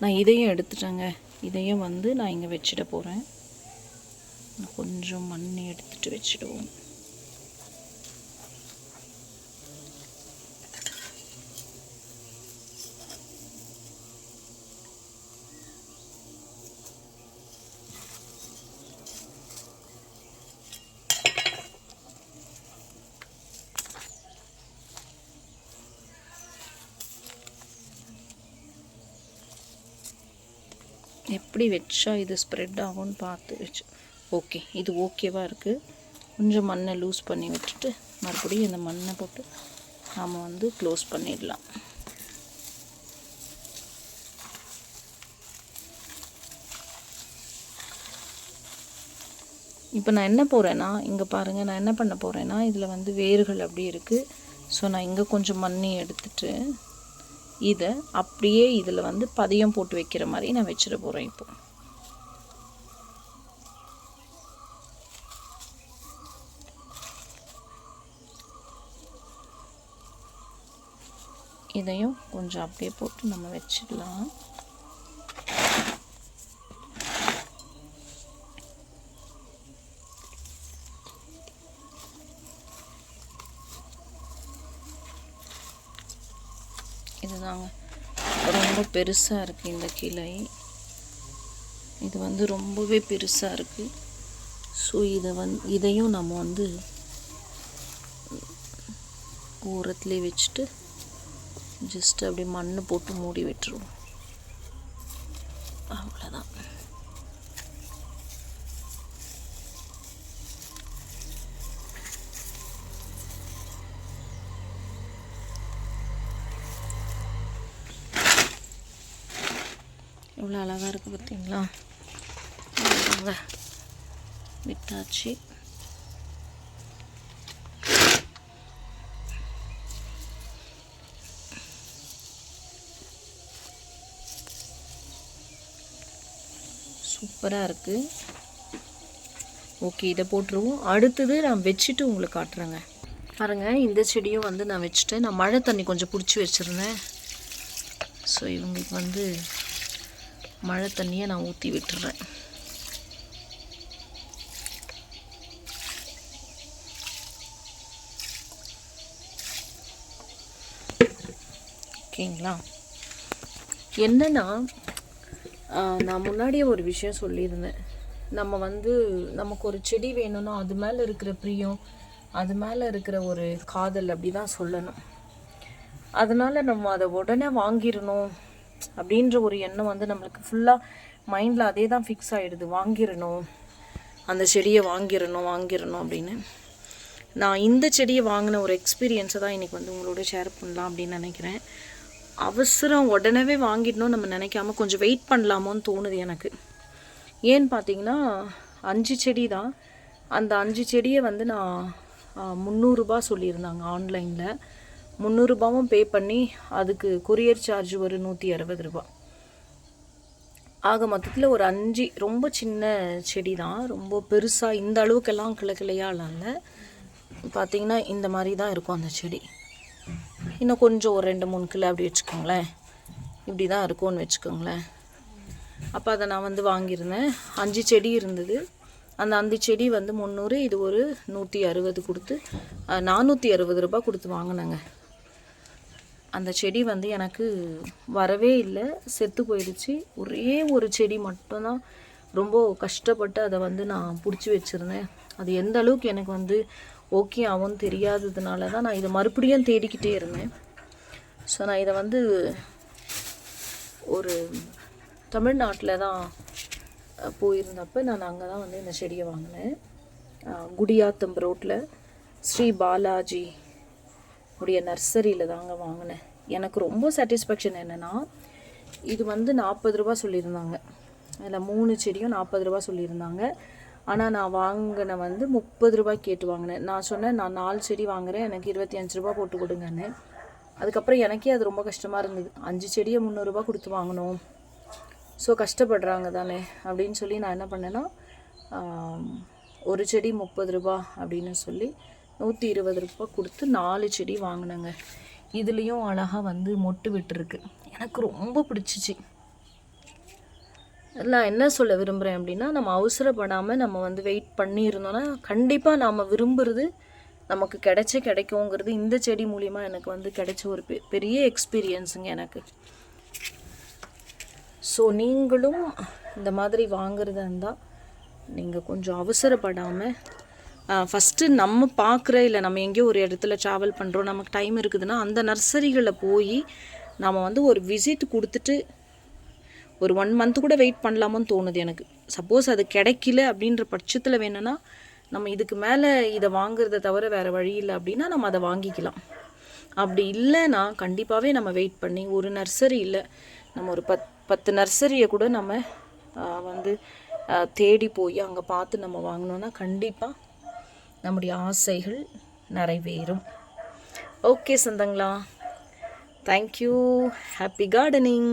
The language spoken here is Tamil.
நான் இதையும் எடுத்துட்டேங்க. இதையும் வந்து நான் இங்கே வச்சிட போகிறேன் கொஞ்சம் மண் எடுத்துட்டு வச்சிடுவோம். எப்படி வச்சா இது ஸ்ப்ரெட் ஆகும்னு பார்த்து வச்சு. ஓகே இது ஓகேவாக இருக்குது கொஞ்சம் மண்ணை லூஸ் பண்ணி விட்டுட்டு மறுபடியும் இந்த மண்ணை போட்டு நாம் வந்து க்ளோஸ் பண்ணிடலாம். இப்போ நான் என்ன போகிறேன்னா இங்கே பாருங்கள் நான் என்ன பண்ண போகிறேன்னா இதில் வந்து வேர்கள் அப்படி இருக்குது ஸோ நான் இங்கே கொஞ்சம் மண்ணி எடுத்துட்டு இதை அப்படியே இதில் வந்து பதியம் போட்டு வைக்கிற மாதிரி நான் வச்சிட போகிறேன் இப்போ. இதையும் கொஞ்சம் அப்படியே போட்டு நம்ம வச்சிடலாம். இதுதாங்க. ரொம்ப பெருசாக இருக்குது இந்த கிளை. இது வந்து ரொம்பவே பெருசாக இருக்குது ஸோ இதை வந்து இதையும் நம்ம வந்து ஓரத்துலேயே வச்சுட்டு ஜஸ்ட் அப்படியே மண் போட்டு மூடி விட்டுருவோம். அவ்வளோதான் எவ்வளோ அழகாக இருக்குது பார்த்தீங்களா விட்டாச்சு. சூப்பராக இருக்குது ஓகே இதை போட்டுருவோம். அடுத்தது நான் வச்சுட்டு உங்களுக்கு காட்டுறேங்க. பாருங்கள் இந்த செடியும் வந்து நான் வச்சுட்டேன் நான் மழை தண்ணி கொஞ்சம் பிடிச்சி வச்சுருந்தேன். ஸோ இவங்களுக்கு வந்து மழை தண்ணியை நான் ஊற்றி விட்டுறேன். ஓகேங்களா? என்னன்னா நான் முன்னாடியே ஒரு விஷயம் சொல்லியிருந்தேன். நம்ம வந்து நமக்கு ஒரு செடி வேணும்னா அது மேலே இருக்கிற பிரியம் அது மேலே இருக்கிற ஒரு காதல் அப்படி தான் சொல்லணும். அதனால் நம்ம அதை உடனே வாங்கிடணும். அப்படின்ற ஒரு எண்ணம் வந்து நம்மளுக்கு ஃபுல்லாக மைண்டில் அதே தான் ஃபிக்ஸ் ஆகிடுது வாங்கிடணும். அந்த செடியை வாங்கிடணும் வாங்கிடணும் அப்படின்னு. நான் இந்த செடியை வாங்கின ஒரு எக்ஸ்பீரியன்ஸை தான் இன்றைக்கி வந்து உங்களோட ஷேர் பண்ணலாம் அப்படின்னு நினைக்கிறேன். அவசரம் உடனே வாங்கிடணும் நம்ம நினைக்காம கொஞ்சம் வெயிட் பண்ணலாமோன்னு தோணுது எனக்கு. ஏன்னு பார்த்தீங்கன்னா அஞ்சு செடி தான் அந்த அஞ்சு செடியை வந்து நான் முந்நூறுரூபா சொல்லியிருந்தாங்க ஆன்லைனில் முந்நூறுரூபாவும் பே பண்ணி அதுக்கு கொரியர் சார்ஜ் ஒரு நூற்றி அறுபது ரூபா. ஆக மொத்தத்தில் ஒரு அஞ்சு ரொம்ப சின்ன செடி தான் ரொம்ப பெருசாக இந்த அளவுக்கெல்லாம் கிளை இல்லை பார்த்தீங்கன்னா இந்த மாதிரி தான் இருக்கும் அந்த செடி. இன்னும் கொஞ்சம் ஒரு ரெண்டு மூணு கிலோ அப்படி வச்சுக்கோங்களேன். இப்படி தான் இருக்கும்னு வச்சுக்கோங்களேன். அப்போ அதை நான் வந்து வாங்கியிருந்தேன். அஞ்சு செடி இருந்தது. அந்த அஞ்சு செடி வந்து முந்நூறு இது ஒரு நூற்றி அறுபது கொடுத்து நானூற்றி அறுபது ரூபாய் கொடுத்து வாங்கினேங்க. அந்த செடி வந்து எனக்கு வரவே இல்லை. செத்து போயிடுச்சு. ஒரே ஒரு செடி மட்டும்தான். ரொம்ப கஷ்டப்பட்டு அதை வந்து நான் பிடிச்சி வச்சுருந்தேன். அது எந்த அளவுக்கு எனக்கு வந்து ஓகே ஆகும்னு தெரியாததுனால தான் நான் இதை மறுபடியும் தேடிக்கிட்டே இருந்தேன். ஸோ நான் இதை வந்து ஒரு தமிழ்நாட்டில் தான் போயிருந்தப்போ நான் அங்கே தான் வந்து இந்த செடியை வாங்கினேன். குடியாத்தம் ரோட்டில் ஸ்ரீ பாலாஜி உடைய நர்சரியில் தாங்க வாங்கினேன். எனக்கு ரொம்ப சாட்டிஸ்ஃபேக்ஷன் என்னென்னா இது வந்து நாற்பது ரூபா சொல்லியிருந்தாங்க. அதில் மூணு செடியும் நாற்பது ரூபா சொல்லியிருந்தாங்க. ஆனால் நான் வாங்கின வந்து முப்பது ரூபாய் கேட்டு வாங்கினேன். நான் சொன்னேன் நான் நாலு செடி வாங்குகிறேன் எனக்கு இருபத்தி அஞ்சு ரூபா போட்டு கொடுங்கன்னு. அதுக்கப்புறம் எனக்கே அது ரொம்ப கஷ்டமாக இருந்தது. அஞ்சு செடியை முந்நூறுரூபா கொடுத்து வாங்கினோம் ஸோ கஷ்டப்படுறாங்க தானே அப்படின்னு சொல்லி நான் என்ன பண்ணேன்னா ஒரு செடி முப்பது ரூபா அப்படின்னு சொல்லி நூற்றி இருபது ரூபாய் கொடுத்து நாலு செடி வாங்கினேங்க. இதுலேயும் அழகாக வந்து மொட்டு விட்டுருக்கு. எனக்கு ரொம்ப பிடிச்சிச்சு. நான் என்ன சொல்ல விரும்புகிறேன் அப்படின்னா நம்ம அவசரப்படாமல் நம்ம வந்து வெயிட் பண்ணியிருந்தோன்னா கண்டிப்பாக நாம் விரும்புகிறது நமக்கு கிடைச்சே கிடைக்குங்கிறது இந்த செடி மூலிமா எனக்கு வந்து கிடைச்ச ஒரு பெ பெரிய எக்ஸ்பீரியன்ஸுங்க எனக்கு. ஸோ நீங்களும் இந்த மாதிரி வாங்குறதா இருந்தால் நீங்கள் கொஞ்சம் அவசரப்படாமல் ஃபஸ்ட்டு நம்ம பார்க்குற இல்லை நம்ம எங்கேயோ ஒரு இடத்துல ட்ராவல் பண்ணுறோம் நமக்கு டைம் இருக்குதுன்னா அந்த நர்சரிகளில் போய் நம்ம வந்து ஒரு விசிட் கொடுத்துட்டு ஒரு ஒன் மந்த் கூட வெயிட் பண்ணலாமோன்னு தோணுது எனக்கு. சப்போஸ் அது கிடைக்கல அப்படின்ற பட்சத்தில் வேணும்னா நம்ம இதுக்கு மேலே இதை வாங்குறத தவிர வேறு வழி இல்லை அப்படின்னா நம்ம அதை வாங்கிக்கலாம். அப்படி இல்லைன்னா கண்டிப்பாகவே நம்ம வெயிட் பண்ணி ஒரு நர்சரி இல்லை நம்ம ஒரு பத் பத்து நர்சரியை கூட நம்ம வந்து தேடி போய் அங்கே பார்த்து நம்ம வாங்கினோன்னா கண்டிப்பாக நம்முடைய ஆசைகள் நிறைவேறும். Okay சொந்தங்களா. Thank you happy gardening